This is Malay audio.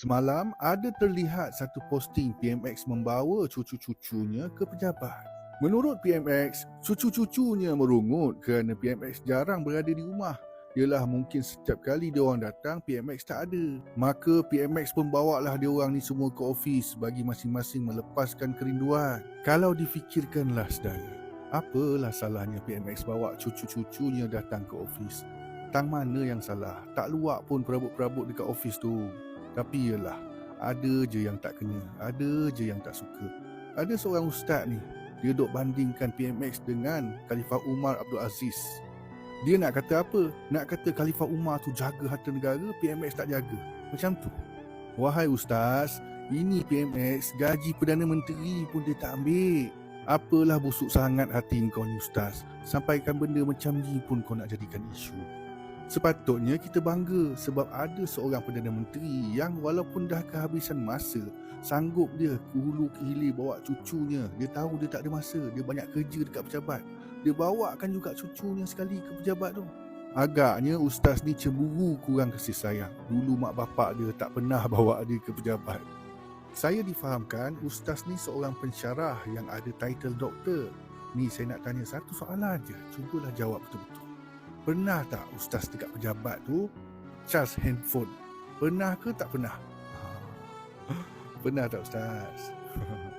Semalam ada terlihat satu posting PMX membawa cucu-cucunya ke pejabat. Menurut PMX, cucu-cucunya merungut kerana PMX jarang berada di rumah. Ialah mungkin setiap kali dia orang datang PMX tak ada. Maka PMX pun bawalah dia orang ni semua ke ofis bagi masing-masing melepaskan kerinduan. Kalau difikirkanlah saudara, apalah salahnya PMX bawa cucu-cucunya datang ke ofis? Tang mana yang salah? Tak luak pun perabot-perabot dekat ofis tu. Tapi yalah, ada je yang tak kena, ada je yang tak suka. Ada seorang ustaz ni, dia duk bandingkan PMX dengan Khalifah Umar Abdul Aziz. Dia nak kata apa? Nak kata Khalifah Umar tu jaga harta negara, PMX tak jaga. Macam tu. Wahai ustaz, ini PMX gaji Perdana Menteri pun dia tak ambil. Apalah busuk sangat hati kau ni ustaz. Sampaikan benda macam ni pun kau nak jadikan isu. Sepatutnya kita bangga sebab ada seorang Perdana Menteri yang walaupun dah kehabisan masa, sanggup dia hulu ke hilir bawa cucunya. Dia tahu dia tak ada masa, dia banyak kerja dekat pejabat. Dia bawakan juga cucunya sekali ke pejabat tu. Agaknya ustaz ni cemburu kurang kasih sayang. Dulu mak bapak dia tak pernah bawa dia ke pejabat. Saya difahamkan ustaz ni seorang pensyarah yang ada title doktor. Ni saya nak tanya satu soalan je. Cubalah jawab betul-betul. Pernah tak ustaz dekat pejabat tu charge handphone? Pernah ke tak pernah? Pernah tak ustaz?